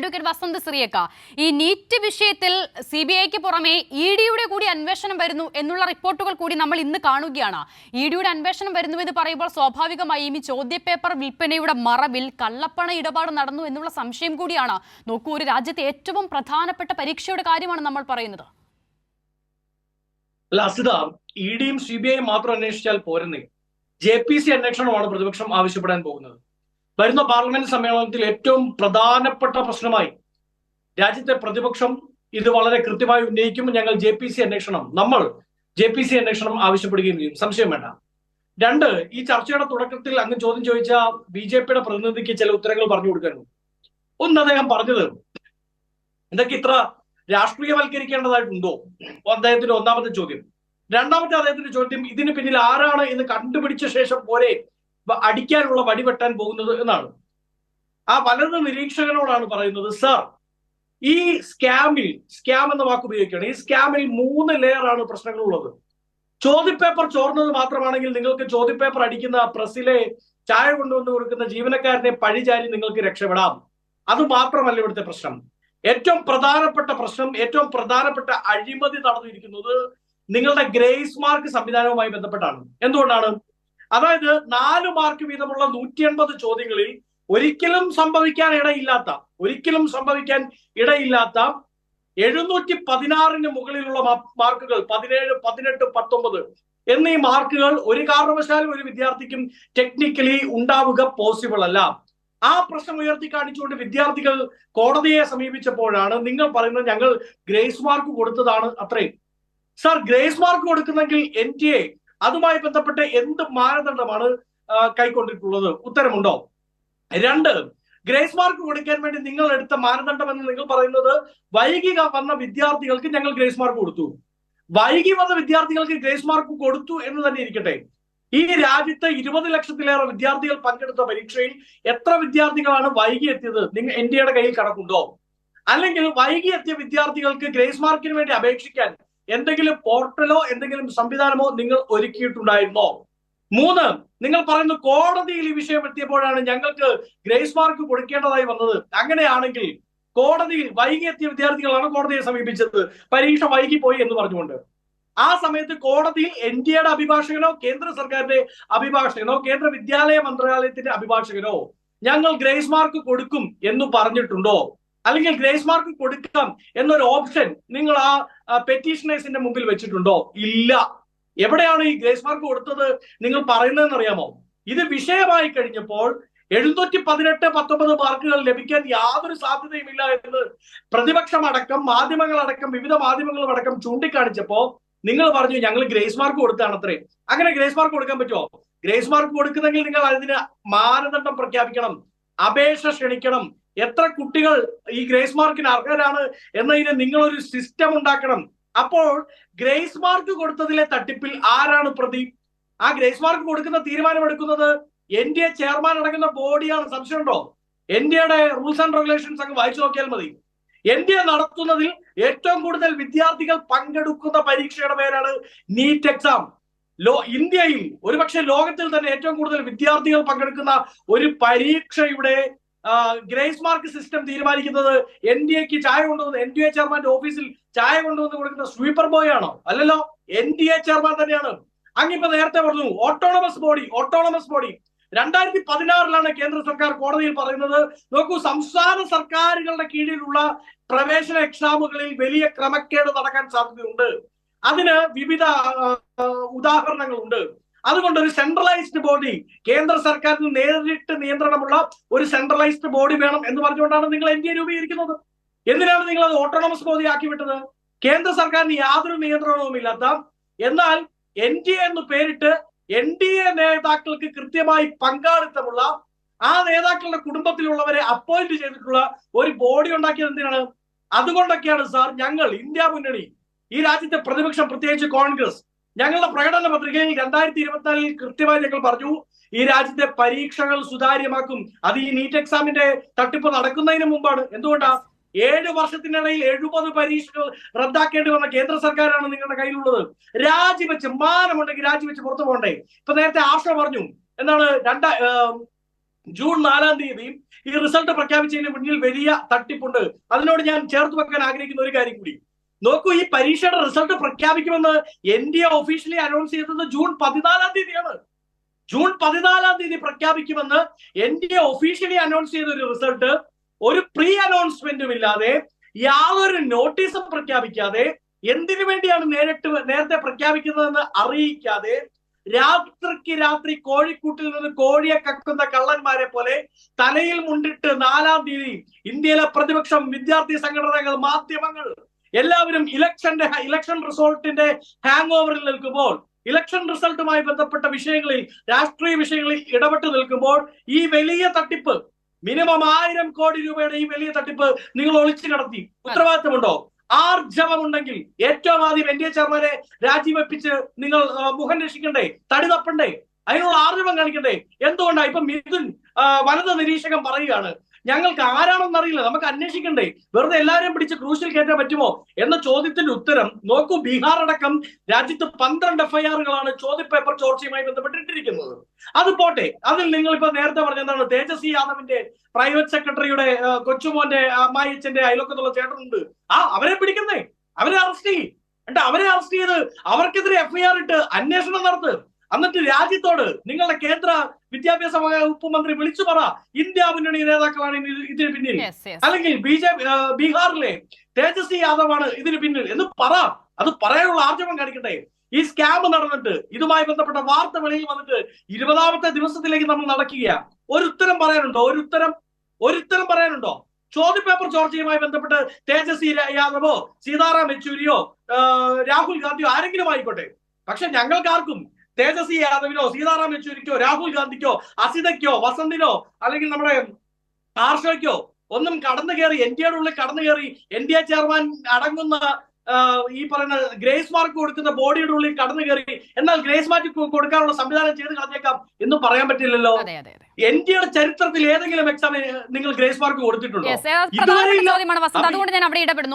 Advocate Vasant സിറിയക്ക ഈ NEET വിഷയത്തിൽ C B ഐക്ക് പുറമെ ഇ ഡിയുടെ കൂടി അന്വേഷണം വരുന്നു എന്നുള്ള റിപ്പോർട്ടുകൾ കൂടി നമ്മൾ ഇന്ന് കാണുകയാണ്. ഇ ഡിയുടെ അന്വേഷണം വരുന്നു എന്ന് പറയുമ്പോൾ സ്വാഭാവികമായും ഈ ചോദ്യപേപ്പർ വിൽപ്പനയുടെ മറവിൽ കള്ളപ്പണ ഇടപാട് നടന്നു എന്നുള്ള സംശയം കൂടിയാണ്. നോക്കൂ ഒരു രാജ്യത്തെ ഏറ്റവും പ്രധാനപ്പെട്ട പരീക്ഷയുടെ കാര്യമാണ് നമ്മൾ പറയുന്നത്. അല്ല അസിത ഇ ഡിയും സി ബി ഐയും മാത്രം അന്വേഷിച്ചാൽ പോരുന്നേ. ജെ പി സി അന്വേഷണമാണ് പ്രതിപക്ഷം ആവശ്യപ്പെടാൻ പോകുന്നത്. വരുന്ന പാർലമെന്റ് സമ്മേളനത്തിൽ ഏറ്റവും പ്രധാനപ്പെട്ട പ്രശ്നമായി രാജ്യത്തെ പ്രതിപക്ഷം ഇത് വളരെ കൃത്യമായി ഉന്നയിക്കും. ഞങ്ങൾ ജെ പി സി അന്വേഷണം നമ്മൾ ജെ പി സി അന്വേഷണം ആവശ്യപ്പെടുകയും ചെയ്യും. സംശയം വേണ്ട. രണ്ട് ഈ ചർച്ചയുടെ തുടക്കത്തിൽ അങ്ങ് ചോദ്യം ചോദിച്ച ബി ജെ പിയുടെ പ്രതിനിധിക്ക് ചില ഉത്തരങ്ങൾ പറഞ്ഞു കൊടുക്കാനും ഒന്ന് അദ്ദേഹം പറഞ്ഞത് ഇതൊക്കെ ഇത്ര രാഷ്ട്രീയവൽക്കരിക്കേണ്ടതായിട്ടുണ്ടോ? അദ്ദേഹത്തിന്റെ ഒന്നാമത്തെ ചോദ്യം. രണ്ടാമത്തെ അദ്ദേഹത്തിന്റെ ചോദ്യം ഇതിന് പിന്നിൽ ആരാണ് എന്ന് കണ്ടുപിടിച്ച ശേഷം പോരെ അടിക്കാനുള്ള വടി വെട്ടാൻ പോകുന്നത് എന്നാണ്. ആ വലത് നിരീക്ഷകനോടാണ് പറയുന്നത് സർ ഈ സ്കാമിൽ സ്കാം എന്ന വാക്ക് ഉപയോഗിക്കുകയാണ്. ഈ സ്കാമിൽ മൂന്ന് ലെയർ ആണ് പ്രശ്നങ്ങളുള്ളത്. ചോദ്യപേപ്പർ ചോർന്നത് മാത്രമാണെങ്കിൽ നിങ്ങൾക്ക് ചോദ്യപേപ്പർ അടിക്കുന്ന പ്രസ്സിലെ ചായ കൊണ്ടുവന്ന് കൊടുക്കുന്ന ജീവനക്കാരനെ പഴിചാരി നിങ്ങൾക്ക് രക്ഷപ്പെടാം. അത് മാത്രമല്ല ഇവിടുത്തെ പ്രശ്നം. ഏറ്റവും പ്രധാനപ്പെട്ട പ്രശ്നം ഏറ്റവും പ്രധാനപ്പെട്ട അഴിമതി നടന്നിരിക്കുന്നത് നിങ്ങളുടെ ഗ്രേസ് മാർക്ക് സംവിധാനവുമായി ബന്ധപ്പെട്ടാണ്. എന്തുകൊണ്ടാണ്? അതായത് നാല് മാർക്ക് വീതമുള്ള നൂറ്റി എൺപത് ചോദ്യങ്ങളിൽ ഒരിക്കലും സംഭവിക്കാൻ ഇടയില്ലാത്ത ഒരിക്കലും സംഭവിക്കാൻ ഇടയില്ലാത്ത എഴുന്നൂറ്റി പതിനാറിന് മുകളിലുള്ള മാർക്കുകൾ പതിനേഴ് പതിനെട്ട് പത്തൊമ്പത് എന്നീ മാർക്കുകൾ ഒരു കാരണവശാലും ഒരു വിദ്യാർത്ഥിക്കും ടെക്നിക്കലി ഉണ്ടാവുക പോസിബിൾ അല്ല. ആ പ്രശ്നം ഉയർത്തി കാണിച്ചുകൊണ്ട് വിദ്യാർത്ഥികൾ കോടതിയെ സമീപിച്ചപ്പോഴാണ് നിങ്ങൾ പറയുന്നത് ഞങ്ങൾ ഗ്രേസ് മാർക്ക് കൊടുത്തതാണ് അത്രയും. സാർ ഗ്രേസ് മാർക്ക് കൊടുക്കുന്നെങ്കിൽ എൻ ടി എ അതുമായി ബന്ധപ്പെട്ട് എന്ത് മാനദണ്ഡമാണ് കൈക്കൊണ്ടിട്ടുള്ളത്? ഉത്തരമുണ്ടോ? രണ്ട് ഗ്രേസ് മാർക്ക് കൊടുക്കാൻ വേണ്ടി നിങ്ങൾ എടുത്ത മാനദണ്ഡം എന്ന് നിങ്ങൾ പറയുന്നത് വൈകി വന്ന വിദ്യാർത്ഥികൾക്ക് ഞങ്ങൾ ഗ്രേസ് മാർക്ക് കൊടുത്തു. വൈകി വന്ന വിദ്യാർത്ഥികൾക്ക് ഗ്രേസ് മാർക്ക് കൊടുത്തു എന്ന് തന്നെ ഇരിക്കട്ടെ. ഈ രാജ്യത്ത് ഇരുപത് ലക്ഷത്തിലേറെ വിദ്യാർത്ഥികൾ പങ്കെടുത്ത പരീക്ഷയിൽ എത്ര വിദ്യാർത്ഥികളാണ് വൈകി എത്തിയത്? നിങ്ങൾ എയുടെ കയ്യിൽ കണക്കുണ്ടോ? അല്ലെങ്കിൽ വൈകി എത്തിയ വിദ്യാർത്ഥികൾക്ക് ഗ്രേസ് മാർക്കിന് വേണ്ടി അപേക്ഷിക്കാൻ എന്തെങ്കിലും പോർട്ടലോ എന്തെങ്കിലും സംവിധാനമോ നിങ്ങൾ ഒരുക്കിയിട്ടുണ്ടായിരുന്നോ? മൂന്ന് നിങ്ങൾ പറയുന്നു കോടതിയിൽ ഈ വിഷയം എത്തിയപ്പോഴാണ് ഞങ്ങൾക്ക് ഗ്രേസ് മാർക്ക് കൊടുക്കേണ്ടതായി വന്നത്. അങ്ങനെയാണെങ്കിൽ കോടതിയിൽ വൈകി എത്തിയ വിദ്യാർത്ഥികളാണ് കോടതിയെ സമീപിച്ചത്. പരീക്ഷ വൈകി പോയി എന്ന് പറഞ്ഞുകൊണ്ട്. ആ സമയത്ത് കോടതിയിൽ എൻ ഡി എയുടെ അഭിഭാഷകനോ കേന്ദ്ര സർക്കാരിന്റെ അഭിഭാഷകനോ കേന്ദ്ര വിദ്യാലയ മന്ത്രാലയത്തിന്റെ അഭിഭാഷകനോ ഞങ്ങൾ ഗ്രേസ് മാർക്ക് കൊടുക്കും എന്ന് പറഞ്ഞിട്ടുണ്ടോ? അല്ലെങ്കിൽ ഗ്രേസ് മാർക്ക് കൊടുക്കാം എന്നൊരു ഓപ്ഷൻ നിങ്ങൾ ആ പെറ്റീഷനേഴ്സിന്റെ മുമ്പിൽ വെച്ചിട്ടുണ്ടോ? ഇല്ല. എവിടെയാണ് ഈ ഗ്രേസ് മാർക്ക് കൊടുത്തത് നിങ്ങൾ പറയുന്നതെന്ന് അറിയാമോ ഇത് വിഷയമായി കഴിഞ്ഞപ്പോൾ എഴുന്നൂറ്റി പതിനെട്ട് പത്തൊമ്പത് മാർക്കുകൾ ലഭിക്കാൻ യാതൊരു സാധ്യതയുമില്ല എന്ന് പ്രതിപക്ഷമടക്കം മാധ്യമങ്ങളടക്കം വിവിധ മാധ്യമങ്ങളും അടക്കം ചൂണ്ടിക്കാണിച്ചപ്പോ നിങ്ങൾ പറഞ്ഞു ഞങ്ങൾ ഗ്രേസ് മാർക്ക് കൊടുത്താണ് അത്രേ അങ്ങനെ ഗ്രേസ് മാർക്ക് കൊടുക്കാൻ പറ്റുമോ? ഗ്രേസ് മാർക്ക് കൊടുക്കുന്നെങ്കിൽ നിങ്ങൾ അതിന് മാനദണ്ഡം പ്രഖ്യാപിക്കണം അപേക്ഷ ക്ഷണിക്കണം എത്ര കുട്ടികൾ ഈ ഗ്രേസ് മാർക്കിന് അർഹരാണ് എന്നതിന് നിങ്ങളൊരു സിസ്റ്റം ഉണ്ടാക്കണം. അപ്പോൾ ഗ്രേസ് മാർക്ക് കൊടുത്തതിലെ തട്ടിപ്പിൽ ആരാണ് പ്രതി? ആ ഗ്രേസ് മാർക്ക് കൊടുക്കുന്ന തീരുമാനമെടുക്കുന്നത് എൻ ഡി എ ചെയർമാൻ അടങ്ങുന്ന ബോഡിയാണ് സംശയമുണ്ടോ എൻ ഡി എയുടെ റൂൾസ് ആൻഡ് റെഗുലേഷൻസ് അങ്ങ് വായിച്ചു നോക്കിയാൽ മതി. എൻ ഡി എ നടത്തുന്നതിൽ ഏറ്റവും കൂടുതൽ വിദ്യാർത്ഥികൾ പങ്കെടുക്കുന്ന പരീക്ഷയുടെ പേരാണ് നീറ്റ് എക്സാം ലോ ഇന്ത്യയിൽ ഒരുപക്ഷെ ലോകത്തിൽ തന്നെ ഏറ്റവും കൂടുതൽ വിദ്യാർത്ഥികൾ പങ്കെടുക്കുന്ന ഒരു പരീക്ഷയുടെ ഗ്രേസ് മാർക്ക് സിസ്റ്റം തീരുമാനിക്കുന്നത് എൻ ഡി എക്ക് ചായ കൊണ്ടുവന്ന് എൻ ഡി എ ചെയർമാന്റെ ഓഫീസിൽ ചായ കൊണ്ടുവന്ന് കൊടുക്കുന്ന സ്വീപ്പർ ബോയ് ആണോ? അല്ലല്ലോ എൻ ഡി എ ചെയർമാൻ തന്നെയാണ്. അങ്ങിപ്പോ നേരത്തെ പറഞ്ഞു ഓട്ടോണമസ് ബോഡി ഓട്ടോണമസ് ബോഡി രണ്ടായിരത്തി പതിനാറിലാണ് കേന്ദ്ര സർക്കാർ കോടതിയിൽ പറയുന്നത് നോക്കൂ സംസ്ഥാന സർക്കാരുകളുടെ കീഴിലുള്ള പ്രവേശന എക്സാമുകളിൽ വലിയ ക്രമക്കേട് നടക്കാൻ സാധ്യതയുണ്ട്. അതിന് വിവിധ ഉദാഹരണങ്ങളുണ്ട്. അതുകൊണ്ട് ഒരു സെൻട്രലൈസ്ഡ് ബോഡി കേന്ദ്ര സർക്കാരിന് നേരിട്ട് നിയന്ത്രണമുള്ള ഒരു സെൻട്രലൈസ്ഡ് ബോഡി വേണം എന്ന് പറഞ്ഞുകൊണ്ടാണ് നിങ്ങൾ എ രൂപീകരിക്കുന്നത്. എന്തിനാണ് നിങ്ങൾ അത് ഓട്ടോണമസ് ബോഡി ആക്കി വിട്ടത്? കേന്ദ്ര സർക്കാരിന് യാതൊരു നിയന്ത്രണവും ഇല്ലാത്ത എന്നാൽ എൻ ഡി എ എന്ന് പേരിട്ട് എൻ ഡി എ നേതാക്കൾക്ക് കൃത്യമായി പങ്കാളിത്തമുള്ള ആ നേതാക്കളുടെ കുടുംബത്തിലുള്ളവരെ അപ്പോയിന്റ് ചെയ്തിട്ടുള്ള ഒരു ബോഡി ഉണ്ടാക്കിയത് എന്തിനാണ്? അതുകൊണ്ടൊക്കെയാണ് സാർ ഞങ്ങൾ ഇന്ത്യ മുന്നണി ഈ രാജ്യത്തെ പ്രതിപക്ഷം പ്രത്യേകിച്ച് കോൺഗ്രസ് ഞങ്ങളുടെ പ്രകടന പത്രികയിൽ രണ്ടായിരത്തി ഇരുപത്തിനാലിൽ കൃത്യമായി ഞങ്ങൾ പറഞ്ഞു ഈ രാജ്യത്തെ പരീക്ഷകൾ സുതാര്യമാക്കും. അത് ഈ നീറ്റ് എക്സാമിന്റെ തട്ടിപ്പ് നടക്കുന്നതിന് മുമ്പാണ്. എന്തുകൊണ്ടാ? ഏഴ് വർഷത്തിനിടയിൽ എഴുപത് പരീക്ഷകൾ റദ്ദാക്കേണ്ടി വന്ന കേന്ദ്ര സർക്കാരാണ് നിങ്ങളുടെ കയ്യിലുള്ളത്. രാജിവെച്ച് മാനമുണ്ടെങ്കിൽ രാജിവെച്ച് പുറത്തു പോകണ്ടേ? ഇപ്പൊ നേരത്തെ ആശ പറഞ്ഞു എന്താണ് രണ്ടാ ജൂൺ നാലാം തീയതി ഈ റിസൾട്ട് പ്രഖ്യാപിച്ചതിന് മുന്നിൽ വലിയ തട്ടിപ്പുണ്ട്. അതിനോട് ഞാൻ ചേർത്ത് വെക്കാൻ ആഗ്രഹിക്കുന്ന ഒരു കാര്യം കൂടി. നോക്കൂ ഈ പരീക്ഷയുടെ റിസൾട്ട് പ്രഖ്യാപിക്കുമെന്ന് N D A officially announce ചെയ്തത് ജൂൺ പതിനാലാം തീയതിയാണ്. ജൂൺ പതിനാലാം തീയതി പ്രഖ്യാപിക്കുമെന്ന് N D A officially announce ചെയ്ത ഒരു റിസൾട്ട് ഒരു പ്രീ അനൗൺസ്മെന്റും ഇല്ലാതെ യാതൊരു നോട്ടീസും പ്രഖ്യാപിക്കാതെ എന്തിനു വേണ്ടിയാണ് നേരിട്ട് നേരത്തെ പ്രഖ്യാപിക്കുന്നതെന്ന് അറിയിക്കാതെ രാത്രിക്ക് രാത്രി കോഴിക്കൂട്ടിൽ നിന്ന് കോഴിയെ കക്കുന്ന കള്ളന്മാരെ പോലെ തലയിൽ മുണ്ടിട്ട് നാലാം തീയതി ഇന്ത്യയിലെ പ്രതിപക്ഷം വിദ്യാർത്ഥി സംഘടനകൾ മാധ്യമങ്ങൾ എല്ലാവരും ഇലക്ഷന്റെ ഇലക്ഷൻ റിസൾട്ടിന്റെ ഹാങ് ഓവറിൽ നിൽക്കുമ്പോൾ ഇലക്ഷൻ റിസൾട്ടുമായി ബന്ധപ്പെട്ട വിഷയങ്ങളിൽ രാഷ്ട്രീയ വിഷയങ്ങളിൽ ഇടപെട്ട് നിൽക്കുമ്പോൾ ഈ വലിയ തട്ടിപ്പ് മിനിമം ആയിരം കോടി രൂപയുടെ ഈ വലിയ തട്ടിപ്പ് നിങ്ങൾ ഒളിച്ചു നടത്തി ഉത്തരവാദിത്തമുണ്ടോ? ആർജവമുണ്ടെങ്കിൽ ഏറ്റവും ആദ്യം എൻ ഡി എ ചെയർമാനെ രാജിവെപ്പിച്ച് നിങ്ങൾ മുഖം രക്ഷിക്കണ്ടേ? തടി തപ്പണ്ടേ? അതിനുള്ള ആർജവം കാണിക്കണ്ടേ? എന്തുകൊണ്ടാണ് ഇപ്പൊ മിഥുൻ വനിത നിരീക്ഷകൻ പറയുകയാണ് ഞങ്ങൾക്ക് ആരാണെന്ന് അറിയില്ല. നമുക്ക് അന്വേഷിക്കണ്ടേ. വെറുതെ എല്ലാവരെയും പിടിച്ച് ക്രൂശിൽ കയറ്റാൻ പറ്റുമോ? എന്ന ചോദ്യത്തിന്റെ ഉത്തരം നോക്കൂ ബീഹാർ അടക്കം രാജ്യത്ത് പന്ത്രണ്ട് എഫ്ഐആറുകളാണ് ചോദ്യപേപ്പർ ചോർച്ചയുമായി ബന്ധപ്പെട്ടിട്ടിരിക്കുന്നത്. അത് പോട്ടെ. അതിൽ നിങ്ങൾ ഇപ്പൊ നേരത്തെ പറഞ്ഞ എന്താണ്? തേജസ്വി യാദവിന്റെ പ്രൈവറ്റ് സെക്രട്ടറിയുടെ കൊച്ചുമോന്റെ കൊച്ചുമോന്റെ അമ്മായിച്ചന്റെ അയൽവക്കത്തുള്ള ചേട്ടനുണ്ട്. ആ അവരെ പിടിക്കുന്നേ. അവരെ അറസ്റ്റ് ചെയ്യും. അവരെ അറസ്റ്റ് ചെയ്ത് അവർക്കെതിരെ എഫ്ഐആർ ഇട്ട് അന്വേഷണം നടത്ത്. എന്നിട്ട് രാജ്യത്തോട് നിങ്ങളുടെ കേന്ദ്ര വിദ്യാഭ്യാസ വകുപ്പ് മന്ത്രി വിളിച്ചു പറ ഇന്ത്യ മുന്നണി നേതാക്കളാണ് ഇതിന് പിന്നിൽ. അല്ലെങ്കിൽ ബി ജെ ബീഹാറിലെ തേജസ്വി യാദവാണ് ഇതിന് പിന്നിൽ എന്ന് പറ. അത് പറയാനുള്ള ആർജവം കാണിക്കട്ടെ. ഈ സ്കാം നടന്നിട്ട് ഇതുമായി ബന്ധപ്പെട്ട വാർത്ത വെളിയിൽ വന്നിട്ട് ഇരുപതാമത്തെ ദിവസത്തിലേക്ക് നമ്മൾ നടക്കുക ഒരു ഉത്തരം പറയാനുണ്ടോ? ഒരു ഉത്തരം ഒരു ഉത്തരം പറയാനുണ്ടോ? ചോദ്യപേപ്പർ ചോർച്ചയുമായി ബന്ധപ്പെട്ട് തേജസ്വി യാദവോ സീതാറാം യെച്ചൂരിയോ രാഹുൽ ഗാന്ധിയോ ആരെങ്കിലും ആയിക്കോട്ടെ. പക്ഷെ ഞങ്ങൾക്കാർക്കും തേജസ്വി യാദവിനോ സീതാറാം യെച്ചൂരിക്കോ രാഹുൽ ഗാന്ധിക്കോ അസിതയ്ക്കോ വസന്തിനോ അല്ലെങ്കിൽ നമ്മുടെ ആർഷയ്ക്കോ ഒന്നും കടന്നു കയറി എൻ ഡി എയുടെ ഉള്ളിൽ കടന്നു കയറി എൻ ഡി എ ചെയർമാൻ അടങ്ങുന്ന ഈ പറയുന്ന ഗ്രേസ് മാർക്ക് കൊടുക്കുന്ന ബോഡിയുടെ ഉള്ളിൽ കടന്നു കയറി എന്നാൽ ഗ്രേസ് മാർക്ക് കൊടുക്കാനുള്ള സംവിധാനം ചെയ്ത് കളഞ്ഞേക്കാം എന്നും പറയാൻ പറ്റില്ലല്ലോ. എൻ ഡി എയുടെ ചരിത്രത്തിൽ ഏതെങ്കിലും എക്സാമിന് നിങ്ങൾ ഗ്രേസ് മാർക്ക് കൊടുത്തിട്ടുണ്ടോ? ഇതുവരെ അതുകൊണ്ട് ഞാൻ അവിടെ ഇടപെടുന്നു.